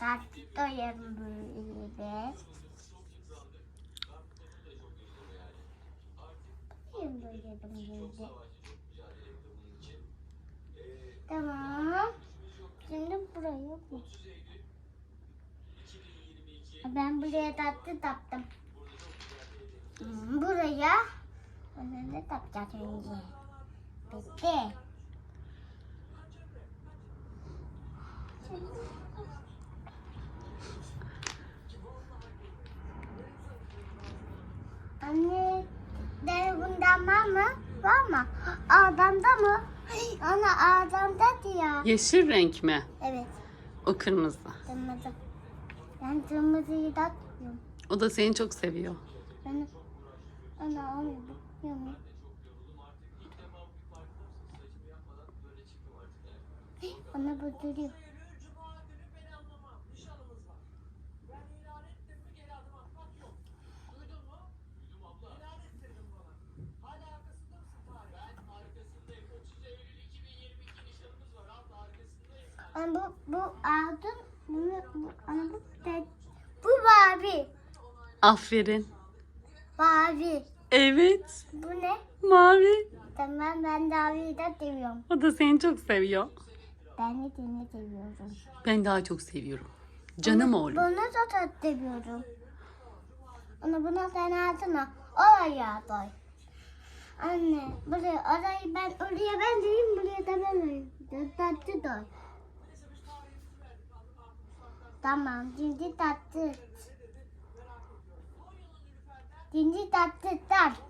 tatlı doyarım böyle. Böyle. Tamam. Şimdi buraya yok mu? Ben buraya tatlı taptım. Hmm, Buraya onu da tapacağız önce. Bitti. Anne, bundan var mı? Var mı? Adamda mı? Ana adamda diyor. Yeşil renk mi? Evet, O kırmızı. kırmızı. Ben kırmızıyı da. O da seni çok seviyor. Ben ana alıyorum. Yumur. Bana bıldırıyor. Ama bu, bu aldın. Bunu, bu, ama bu, bu mavi. Aferin. Mavi. Evet. Bu ne? Mavi. Tamam ben maviyi de seviyorum. O da seni çok seviyor. Ben de seni seviyorum. Ben daha çok seviyorum. Canım oğlum. Bunu da çok seviyorum. Onu buna sen altına. Oraya koy. Anne buraya orayı ben oraya ben deyim buraya da ben deyim. Tatlı doy. Tamam şimdi tatlı. Şimdi tatlı tar.